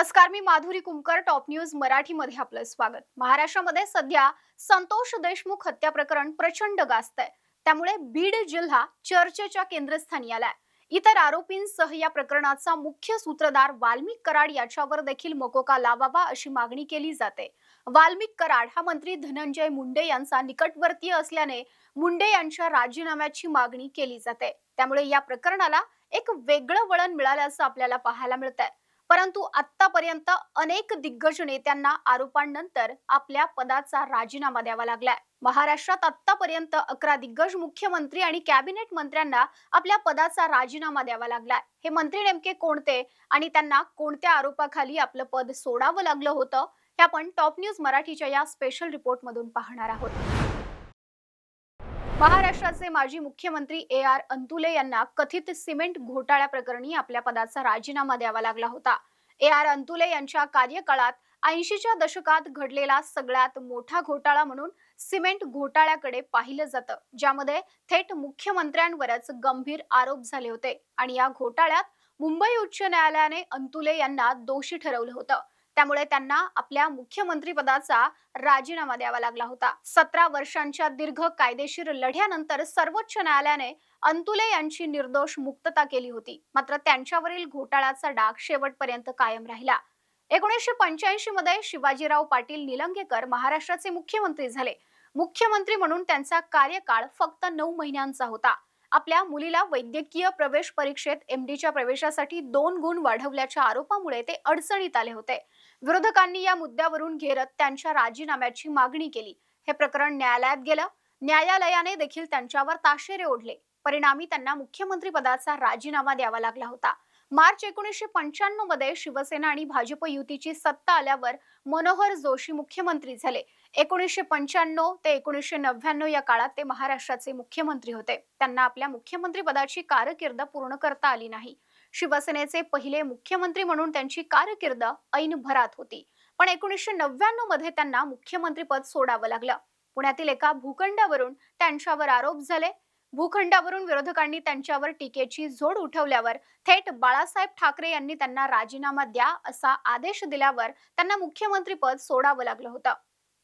नमस्कार मी Madhuri Kumkar top news मराठीमध्ये आपलं स्वागत. महाराष्ट्रामध्ये सध्या संतोष देशमुख हत्या प्रकरण प्रचंड गाजतंय. त्यामुळे बीड जिल्हा चर्चेच्या केंद्रस्थानी आलाय. इतर आरोपींसह या प्रकरणाचा मुख्य सूत्रधार वाल्मिक कराड याच्यावर देखील मकोका लावावा अशी मागणी केली जाते. वाल्मिक कराड हा मंत्री धनंजय मुंडे यांचा निकटवर्तीय असल्याने मुंडे यांच्या राजीनाम्याची मागणी केली जाते. त्यामुळे या प्रकरणाला एक वेगळं वळण मिळाल्याचं आपल्याला पाहायला मिळतंय. परंतु आतापर्यंत अनेक दिग्गज नेत्यांना आरोपांनंतर आपल्या पदाचा राजीनामा द्यावा लागलाय. महाराष्ट्रात आतापर्यंत अकरा दिग्गज मुख्यमंत्री आणि कॅबिनेट मंत्र्यांना आपल्या पदाचा राजीनामा द्यावा लागलाय. हे मंत्री नेमके कोणते आणि त्यांना कोणत्या आरोपाखाली आपलं पद सोडावं लागलं होतं हे आपण टॉप न्यूज मराठीच्या या स्पेशल रिपोर्ट मधून पाहणार आहोत. महाराष्ट्राचे माजी मुख्यमंत्री ए आर अंतुले यांना कथित सिमेंट घोटाळ्या प्रकरणी आपल्या पदाचा राजीनामा द्यावा लागला होता. ए आर अंतुले यांच्या कार्यकाळात ऐंशीच्या दशकात घडलेला सगळ्यात मोठा घोटाळा म्हणून सिमेंट घोटाळ्याकडे पाहिलं जातं ज्यामध्ये थेट मुख्यमंत्र्यांवरच गंभीर आरोप झाले होते आणि या घोटाळ्यात मुंबई उच्च न्यायालयाने अंतुले यांना दोषी ठरवलं होतं. त्यामुळे त्यांना आपल्या मुख्यमंत्रीपदाचा राजीनामा द्यावा लागला होता. सतरा वर्षांच्या दीर्घ कायदेशीर लढ्यानंतर सर्वोच्च न्यायालयाने अंतुले यांची निर्दोष मुक्तता केली होती. मात्र त्यांच्यावरील घोटाळ्याचा डाग शेवटपर्यंत कायम राहिला. एकोणीसशे पंच्याऐंशी मध्ये शिवाजीराव पाटील निलंगेकर महाराष्ट्राचे मुख्यमंत्री झाले. मुख्यमंत्री म्हणून त्यांचा कार्यकाळ फक्त नऊ महिन्यांचा होता. आपल्या मुलीला वैद्यकीय प्रवेश परीक्षेत एमडीच्या प्रवेशासाठी दोन गुण वाढवल्याच्या आरोपामुळे ते अडचणीत आले होते. विरोधकांनी या मुद्द्यावरून घेरत त्यांच्या राजीनाम्याची मागणी केली. हे प्रकरण न्यायालयात गेलं. न्यायालयाने देखील त्यांच्यावर ताशेरे ओढले. परिणामी त्यांना मुख्यमंत्री पदाचा राजीनामा द्यावा लागला होता. मार्च एकोणीसशे पंच्याण्णवमध्ये शिवसेना आणि भाजप युतीची सत्ता आल्यावर मनोहर जोशी मुख्यमंत्री झाले. एकोणीसशे पंच्याण्णव ते एकोणीसशे नव्याण्णव या काळात ते महाराष्ट्राचे मुख्यमंत्री होते. त्यांना आपल्या मुख्यमंत्री पदाची कारकीर्द पूर्ण करता आली नाही. शिवसेनेचे पहिले मुख्यमंत्री म्हणून त्यांची कारकीर्द ऐन भरात होती. पण एकोणीसशे नव्याण्णवमध्ये त्यांना मुख्यमंत्रीपद सोडावं लागलं. पुण्यातील एका भूखंडावरून त्यांच्यावर आरोप झाले. भूखंडावरून विरोधकांनी त्यांच्यावर टीकेची झोड उठवल्यावर थेट बाळासाहेब ठाकरे यांनी त्यांना राजीनामा द्या असा आदेश दिल्यावर त्यांना मुख्यमंत्रीपद सोडावं लागलं होतं.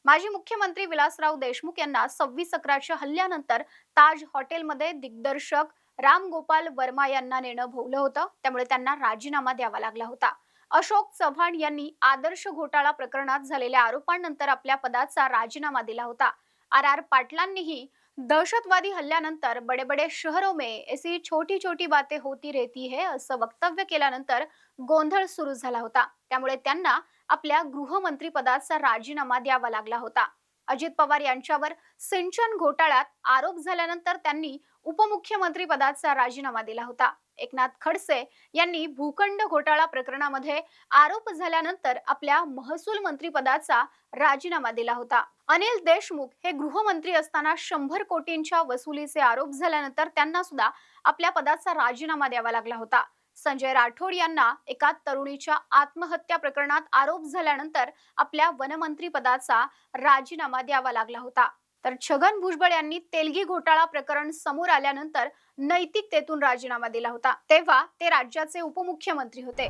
माजी मुख्यमंत्री विलासराव देशमुख यांना सव्वीस अकराच्या हल्ल्यानंतर ताज हॉटेलमध्ये दिग्दर्शक राम गोपाल वर्मा यांना नेणं भोवलं होतं. त्यामुळे त्यांना राजीनामा द्यावा लागला होता. अशोक चव्हाण यांनी आदर्श घोटाळा प्रकरणात झालेल्या आरोपांनंतर आपल्या पदाचा राजीनामा दिला होता. आर. आर. पाटलांनीही दहशतवादी हल्ल्यानंतर बडे बडे शहरों में ऐसी छोटी छोटी बातें होती रहती है असं वक्तव्य केल्यानंतर गोंधळ सुरू झाला होता. त्यामुळे त्यांना आपल्या गृहमंत्री पदाचा राजीनामा द्यावा लागला होता. अजित पवार यांच्यावर सिंचन घोटाळ्यात आरोप झाल्यानंतर त्यांनी उपमुख्यमंत्री पदाचा राजीनामा दिला होता. एकनाथ खडसे यांनी भूखंड घोटाळा प्रकरणामध्ये आरोप झाल्यानंतर आपल्या महसूल मंत्री पदाचा राजीनामा दिला होता. अनिल देशमुख हे गृहमंत्री असताना शंभर कोटींच्या वसुलीचे आरोप झाल्यानंतर त्यांना सुद्धा आपल्या पदाचा राजीनामा द्यावा लागला होता. संजय राठोड यांना एका तरुणीच्या आत्महत्या प्रकरणात आरोप झाल्यानंतर आपल्या वनमंत्री पदाचा राजीनामा द्यावा लागला होता. तर छगन भुजबळ यांनी तेलगी घोटाळा प्रकरण समोर आल्यानंतर नैतिकतेतून राजीनामा दिला होता. तेव्हा ते राज्याचे उपमुख्यमंत्री होते.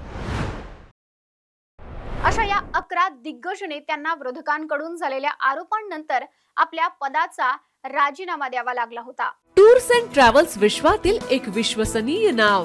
अशा या अकरा दिग्गज नेत्यांना विरोधकांकडून झालेल्या आरोपांनंतर आपल्या पदाचा राजीनामा द्यावा लागला होता. टूर्स अँड ट्रॅव्हल्स विश्वातील एक विश्वसनीय नाव.